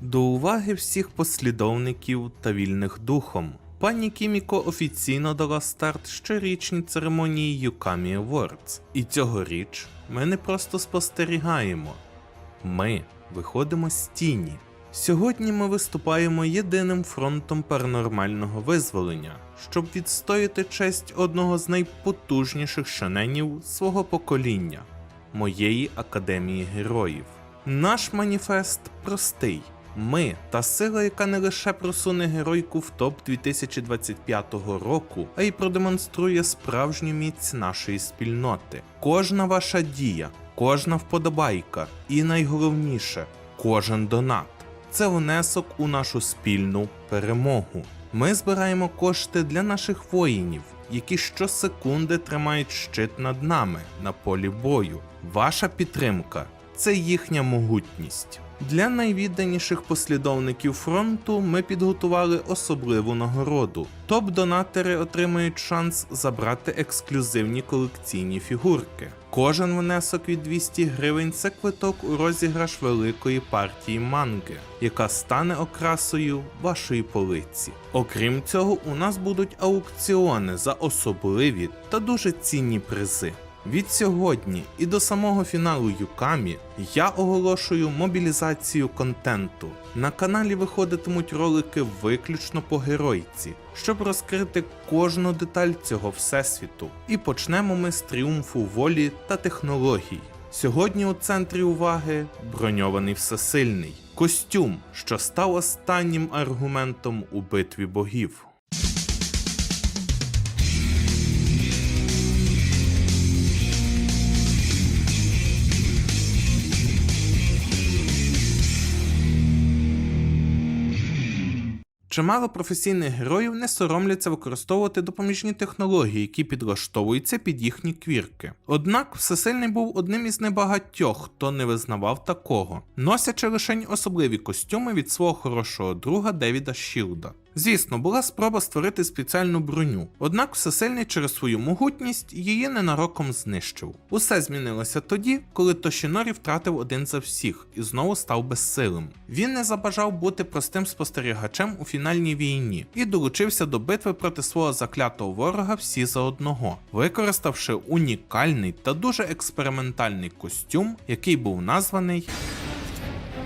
До уваги всіх послідовників та вільних духом. Пані Кіміко офіційно дала старт щорічній церемонії Юкамі Awards. І цьогоріч ми не просто спостерігаємо, ми виходимо з тіні. Сьогодні ми виступаємо єдиним фронтом паранормального визволення, щоб відстояти честь одного з найпотужніших шаненів свого покоління моєї академії героїв. Наш маніфест простий. Ми та сила, яка не лише просуне геройку в топ 2025 року, а й продемонструє справжню міць нашої спільноти. Кожна ваша дія, кожна вподобайка і найголовніше, кожен донат це внесок у нашу спільну перемогу. Ми збираємо кошти для наших воїнів, які щосекунди тримають щит над нами на полі бою. Ваша підтримка це їхня могутність. Для найвідданіших послідовників фронту ми підготували особливу нагороду. Топ-донатори отримають шанс забрати ексклюзивні колекційні фігурки. Кожен внесок від 200 гривень це квиток у розіграш великої партії манги, яка стане окрасою вашої полиці. Окрім цього, у нас будуть аукціони за особливі та дуже цінні призи. Від сьогодні і до самого фіналу Юкамі я оголошую мобілізацію контенту. На каналі виходитимуть ролики виключно по геройці, щоб розкрити кожну деталь цього всесвіту. І почнемо ми з тріумфу волі та технологій. Сьогодні у центрі уваги броньований всесильний костюм, що став останнім аргументом у битві богів. Чимало професійних героїв не соромляться використовувати допоміжні технології, які підлаштовуються під їхні квірки. Однак всесильний був одним із небагатьох, хто не визнавав такого, носячи лише особливі костюми від свого хорошого друга Девіда Шілда. Звісно, була спроба створити спеціальну броню, однак всесильний через свою могутність її ненароком знищив. Усе змінилося тоді, коли Тошінорі втратив один за всіх і знову став безсилим. Він не забажав бути простим спостерігачем у фінальній війні і долучився до битви проти свого заклятого ворога всі за одного, використавши унікальний та дуже експериментальний костюм, який був названий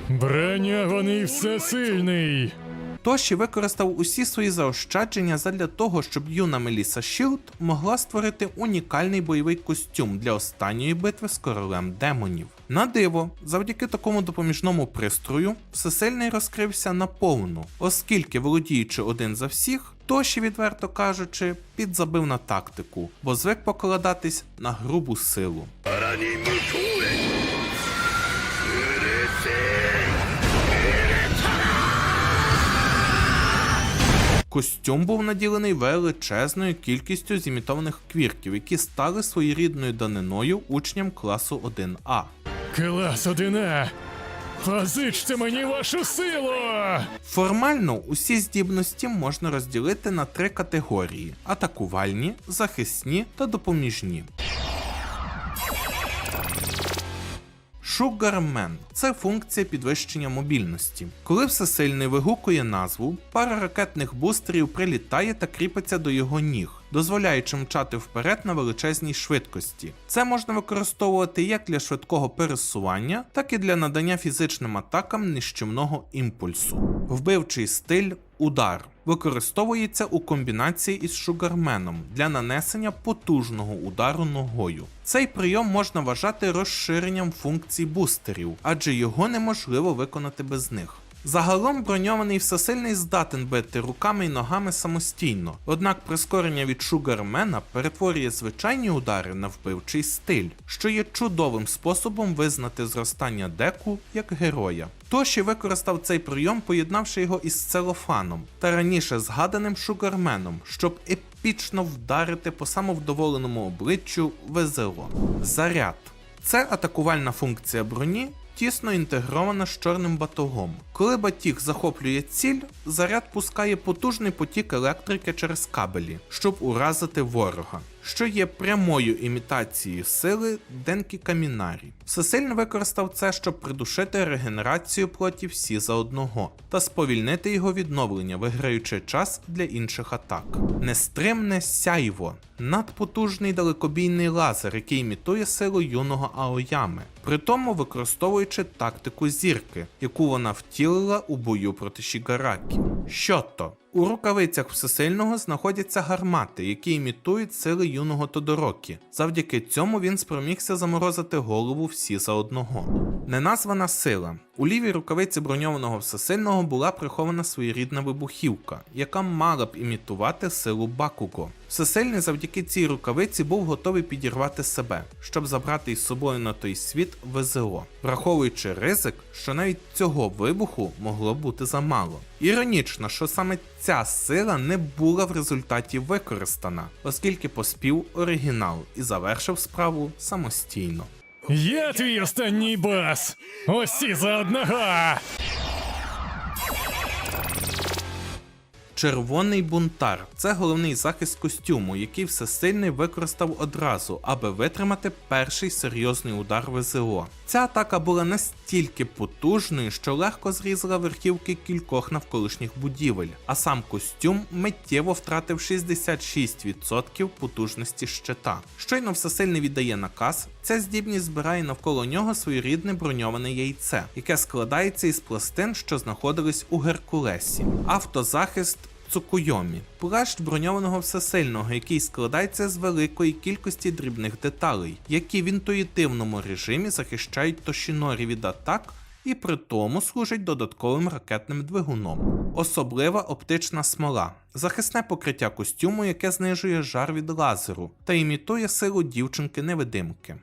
Броньований всесильний. Тоші використав усі свої заощадження задля того, щоб юна Меліса Шілд могла створити унікальний бойовий костюм для останньої битви з королем демонів. На диво, завдяки такому допоміжному пристрою, всесильний розкрився наповну, оскільки, володіючи один за всіх, Тоші, відверто кажучи, підзабив на тактику, бо звик покладатись на грубу силу. Костюм був наділений величезною кількістю зімітованих квірків, які стали своєрідною даниною учням класу 1А. Клас 1А. Позичте мені вашу силу! Формально усі здібності можна розділити на три категорії: атакувальні, захисні та допоміжні. Шугармен це функція підвищення мобільності. Коли всесильний вигукує назву, пара ракетних бустерів прилітає та кріпиться до його ніг, дозволяючи мчати вперед на величезній швидкості. Це можна використовувати як для швидкого пересування, так і для надання фізичним атакам нищівного імпульсу. Вбивчий стиль удар використовується у комбінації із шугарменом для нанесення потужного удару ногою. Цей прийом можна вважати розширенням функцій бустерів, адже його неможливо виконати без них. Загалом броньований всесильний здатен бити руками й ногами самостійно, однак прискорення від Шугармена перетворює звичайні удари на вбивчий стиль, що є чудовим способом визнати зростання деку як героя. Тоші використав цей прийом, поєднавши його із целофаном та раніше згаданим Шугарменом, щоб епічно вдарити по самовдоволеному обличчю ВЗО. Заряд це атакувальна функція броні, тісно інтегрована з чорним батогом. Коли батіг захоплює ціль, заряд пускає потужний потік електрики через кабелі, щоб уразити ворога. що є прямою імітацією сили Денкі Камінарі. Всесильний використав це, щоб придушити регенерацію плоті всі за одного та сповільнити його відновлення, виграючи час для інших атак. Нестримне сяйво надпотужний далекобійний лазер, який імітує силу юного Аоями, при тому використовуючи тактику зірки, яку вона втілила у бою проти Шігаракі. Щото. У рукавицях всесильного знаходяться гармати, які імітують сили юного Тодорокі. Завдяки цьому він спромігся заморозити голову всі за одного. Неназвана сила. У лівій рукавиці броньованого всесильного була прихована своєрідна вибухівка, яка мала б імітувати силу Бакуго. Всесильний завдяки цій рукавиці був готовий підірвати себе, щоб забрати із собою на той світ ВЗО, враховуючи ризик, що навіть цього вибуху могло бути замало. Іронічно, що саме ця сила не була в результаті використана, оскільки поспів оригінал і завершив справу самостійно. Я твій останній бас! Усі за одного! Червоний бунтар це головний захист костюму, який всесильний використав одразу, аби витримати перший серйозний удар ВЗО. Ця атака була настільки потужною, що легко зрізала верхівки кількох навколишніх будівель, а сам костюм миттєво втратив 66% потужності щита. Щойно всесильний віддає наказ, ця здібність збирає навколо нього своєрідне броньоване яйце, яке складається із пластин, що знаходились у Геркулесі. Автозахист Цукуйомі плащ броньованого всесильного, який складається з великої кількості дрібних деталей, які в інтуїтивному режимі захищають Тошінорі від атак і при тому служить додатковим ракетним двигуном. Особлива оптична смола, захисне покриття костюму, яке знижує жар від лазеру та імітує силу дівчинки-невидимки.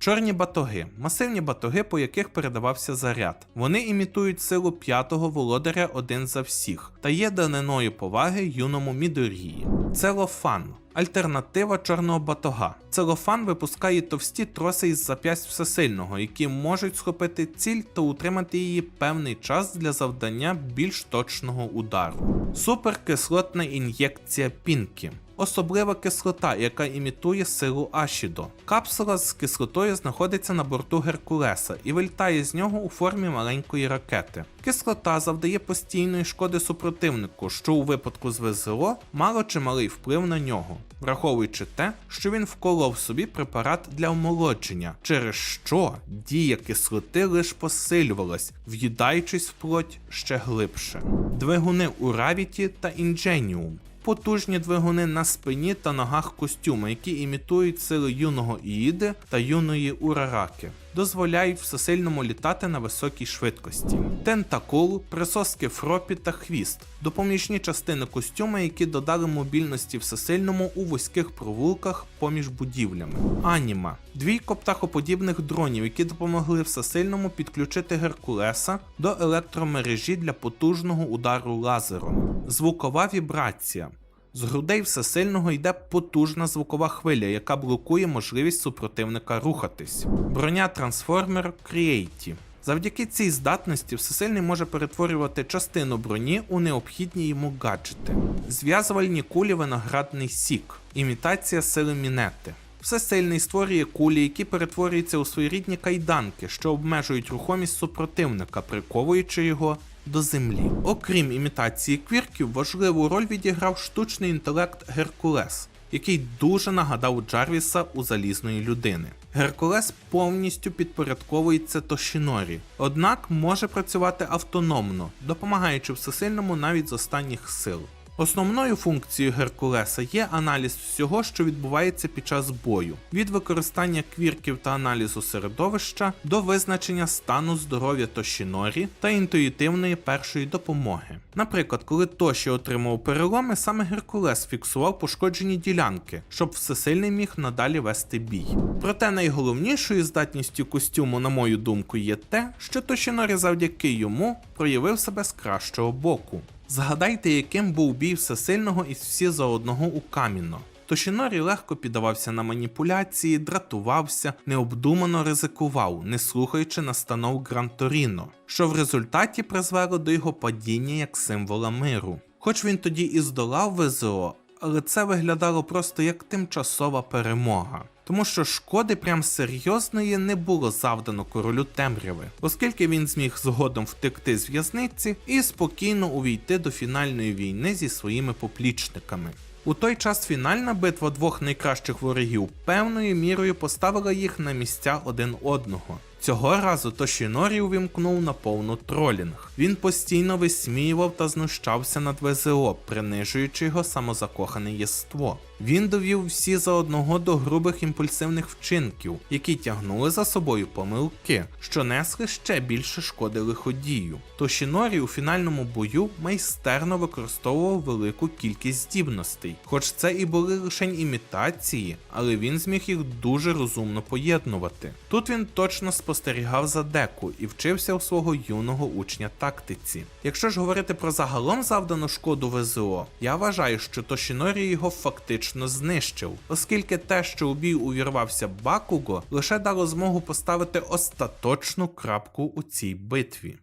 Чорні батоги масивні батоги, по яких передавався заряд. Вони імітують силу п'ятого володаря один за всіх та є даниною поваги юному Мідорії. Целофан. Альтернатива чорного батога. Целофан випускає товсті троси із зап'ясть всесильного, які можуть схопити ціль та утримати її певний час для завдання більш точного удару. Суперкислотна ін'єкція Пінкі особлива кислота, яка імітує силу Ашідо. Капсула з кислотою знаходиться на борту Геркулеса і вилітає з нього у формі маленької ракети. Кислота завдає постійної шкоди супротивнику, що у випадку з ВЗО мало чи малий вплив на нього, враховуючи те, що він вколов собі препарат для омолодження, через що дія кислоти лише посилювалась, в'їдаючись в плоть ще глибше. Двигуни у Равіті та Індженіум потужні двигуни на спині та ногах костюма, які імітують сили юного Іїди та юної Урараки. Дозволяють всесильному літати на високій швидкості. Тентакул, присоски фропі та хвіст допоміжні частини костюма, які додали мобільності всесильному у вузьких провулках поміж будівлями. Аніма двійко птахоподібних дронів, які допомогли всесильному підключити Геркулеса до електромережі для потужного удару лазером. Звукова вібрація. З грудей всесильного йде потужна звукова хвиля, яка блокує можливість супротивника рухатись. Броня трансформер Creaті. Завдяки цій здатності всесильний може перетворювати частину броні у необхідні йому гаджети. Зв'язувальні кулі виноградний сік, імітація сили мінети. Всесильний створює кулі, які перетворюються у своєрідні кайданки, що обмежують рухомість супротивника, приковуючи його до землі. Окрім імітації квірків, важливу роль відіграв штучний інтелект Геркулес, який дуже нагадав Джарвіса у залізної людини. Геркулес повністю підпорядковується Тошінорі, однак може працювати автономно, допомагаючи всесильному навіть з останніх сил. Основною функцією Геркулеса є аналіз всього, що відбувається під час бою, від використання квірків та аналізу середовища до визначення стану здоров'я Тошінорі та інтуїтивної першої допомоги. Наприклад, коли Тоші отримав переломи, саме Геркулес фіксував пошкоджені ділянки, щоб всесильний міг надалі вести бій. Проте найголовнішою здатністю костюму, на мою думку, є те, що Тошінорі завдяки йому проявив себе з кращого боку. Згадайте, яким був бій всесильного із всі за одного у Каміно. Тошінорі легко піддавався на маніпуляції, дратувався, необдумано ризикував, не слухаючи настанов Гранторіно, що в результаті призвело до його падіння як символа миру. Хоч він тоді і здолав ВЗО, але це виглядало просто як тимчасова перемога. Тому що шкоди прям серйозної не було завдано королю темряви, оскільки він зміг згодом втекти з в'язниці і спокійно увійти до фінальної війни зі своїми поплічниками. У той час фінальна битва двох найкращих ворогів певною мірою поставила їх на місця один одного. Цього разу Тошінорі увімкнув на повну тролінг. Він постійно висміював та знущався над ВЗО, принижуючи його самозакохане єство. Він довів всі за одного до грубих імпульсивних вчинків, які тягнули за собою помилки, що несли ще більше шкоди лиходію. Тошінорі у фінальному бою майстерно використовував велику кількість здібностей, хоч це і були лише імітації, але він зміг їх дуже розумно поєднувати. Тут він точно спостерігав за деку і вчився у свого юного учня тактиці. Якщо ж говорити про загалом завдану шкоду ВЗО, я вважаю, що Тошінорі його фактично знищив, оскільки те, що у бій увірвався Бакуго, лише дало змогу поставити остаточну крапку у цій битві.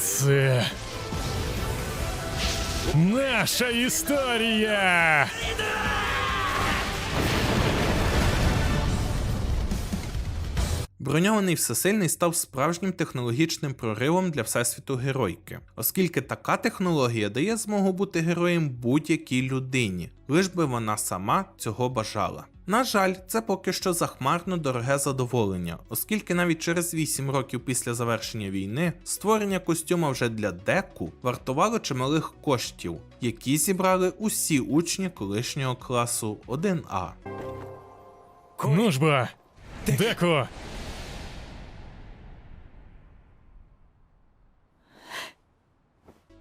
Це. Наша історія! Броньований всесильний став справжнім технологічним проривом для всесвіту геройки, оскільки така технологія дає змогу бути героєм будь-якій людині, лиш би вона сама цього бажала. На жаль, це поки що захмарно дороге задоволення, оскільки навіть через 8 років після завершення війни створення костюма вже для деку вартувало чималих коштів, які зібрали усі учні колишнього класу 1А. Ну ж бо! Деко!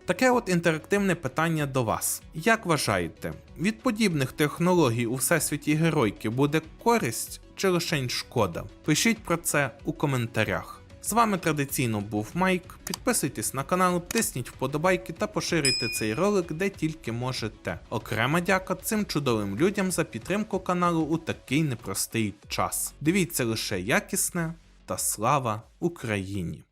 Таке от інтерактивне питання до вас. Як вважаєте, від подібних технологій у всесвіті геройки буде користь чи лишень шкода? Пишіть про це у коментарях. З вами традиційно був Майк. Підписуйтесь на канал, тисніть вподобайки та поширюйте цей ролик де тільки можете. Окрема дяка цим чудовим людям за підтримку каналу у такий непростий час. Дивіться лише якісне та слава Україні!